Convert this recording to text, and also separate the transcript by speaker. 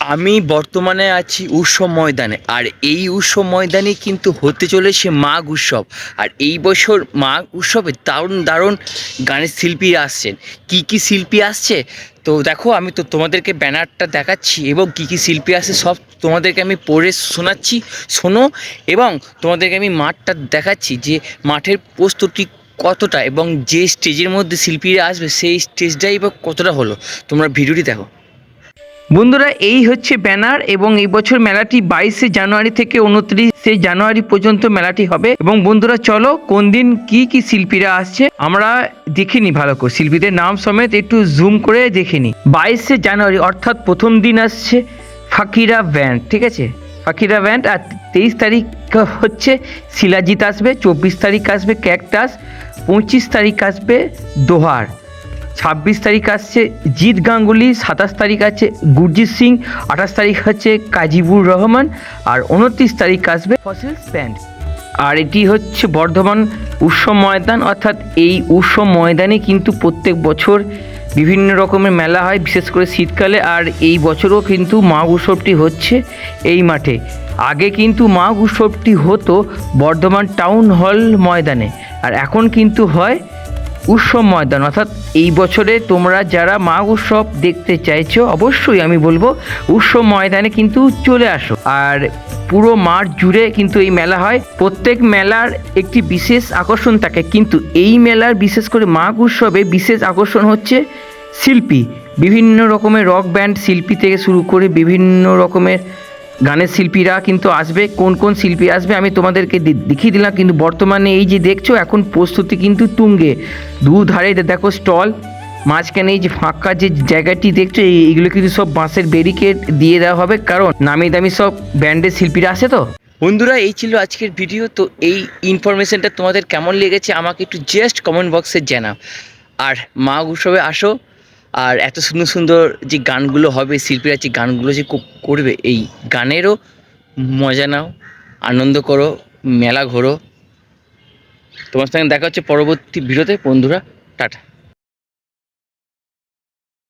Speaker 1: আমি বর্তমানে আছি উৎসব ময়দানে, আর এই উৎসব ময়দানে কিন্তু হতে চলেছে মাঘ উৎসব। আর এই বছর মাঘ উৎসবে দারুণ দারুণ গানের শিল্পী আসছেন। কি কি শিল্পী আসছে? তো দেখো, আমি তো তোমাদেরকে ব্যানারটা দেখাচ্ছি এবং কি কি শিল্পী আছে সব তোমাদেরকে আমি পড়ে শোনাচ্ছি, শোনো এবং তোমাদেরকে আমি মাঠটা দেখাচ্ছি যে মাঠের প্রস্তুতি কতটা এবং যে স্টেজের মধ্যে শিল্পীরা আসবে সেই স্টেজটাই বা কতটা হলো। তোমরা ভিডিওটি দেখো। বন্ধুরা, এই হচ্ছে ব্যানার এবং এই বছর মেলাটি বাইশে জানুয়ারি থেকে উনত্রিশে জানুয়ারি পর্যন্ত মেলাটি হবে। এবং বন্ধুরা, চলো কোন দিন কি কি শিল্পীরা আসছে আমরা দেখিনি ভালো করে। শিল্পীদের নাম সমেত একটু জুম করে দেখিনি বাইশে জানুয়ারি, অর্থাৎ প্রথম দিন আসছে ফাকিরা ব্যান্ড, ঠিক আছে? ফাকিরা ব্যান্ড, আর তেইশ তারিখ হচ্ছে শিলাজিৎ আসবে, চব্বিশ তারিখ আসবে ক্যাকটাস, পঁচিশ তারিখ আসবে দোহার। ছাব্বিশ তারিখ আসছে জিৎ গাঙ্গুলি, সাতাশ তারিখ আছে গুরজিৎ সিং, আঠাশ তারিখ হচ্ছে কাজিবুর রহমান আর উনত্রিশ তারিখ আসবে ফসিলস ব্যান্ড আর এটি হচ্ছে বর্ধমান উৎসব ময়দান, অর্থাৎ এই উৎসব ময়দানে কিন্তু প্রত্যেক বছর বিভিন্ন রকমের মেলা হয়, বিশেষ করে শীতকালে, আর এই বছরও কিন্তু মাঘ উৎসবটি হচ্ছে এই মাঠে। আগে কিন্তু মাঘ উৎসবটি হতো বর্ধমান টাউন হল ময়দানে, আর এখন কিন্তু হয় উৎসব ময়দান, অর্থাৎ এই বছরে তোমরা যারা মাঘ উৎসব দেখতে চাইছো, অবশ্যই আমি বলব উৎসব ময়দানে কিন্তু চলে আসো। আর পুরো মাঠ জুড়ে কিন্তু এই মেলা হয়। প্রত্যেক মেলার একটি বিশেষ আকর্ষণ থাকে, কিন্তু এই মেলার বিশেষ করে মাঘ উৎসবে বিশেষ আকর্ষণ হচ্ছে শিল্পী। বিভিন্ন রকমের রক ব্যান্ড শিল্পী থেকে শুরু করে বিভিন্ন রকমের গানের শিল্পীরা কিন্তু আসবে, কোন কোন শিল্পী আসবে, আমি তোমাদেরকে দেখিয়ে দিলাম, কিন্তু বর্তমানে এই যে দেখছ, এখন প্রস্তুতি কিন্তু তুঙ্গে। দু ধারে দেখো স্টল, মাঝখানে এই যে ফাঁকা যে জায়গাটি দেখছ এইগুলো কিন্তু সব বাঁশের ব্যারিকেড দিয়ে দেওয়া হবে, কারণ নামি দামি সব ব্যান্ডের শিল্পীরা আসে তো। বন্ধুরা, এই ছিল আজকের ভিডিও, তো এই ইনফরমেশনটা তোমাদের কেমন লেগেছে, আমাকে একটু জাস্ট কমেন্ট বক্সে জানাও। আর মা উৎসবে আসো। আর এত সুন্দর সুন্দর যে গানগুলো হবে, শিল্পীরা যে গানগুলো যে করবে, এই গানেরও মজা নাও, আনন্দ করো, মেলা ঘোরো। তোমার সঙ্গে দেখা হচ্ছে পরবর্তী ভিডিওতে, বন্ধুরা, টাটা।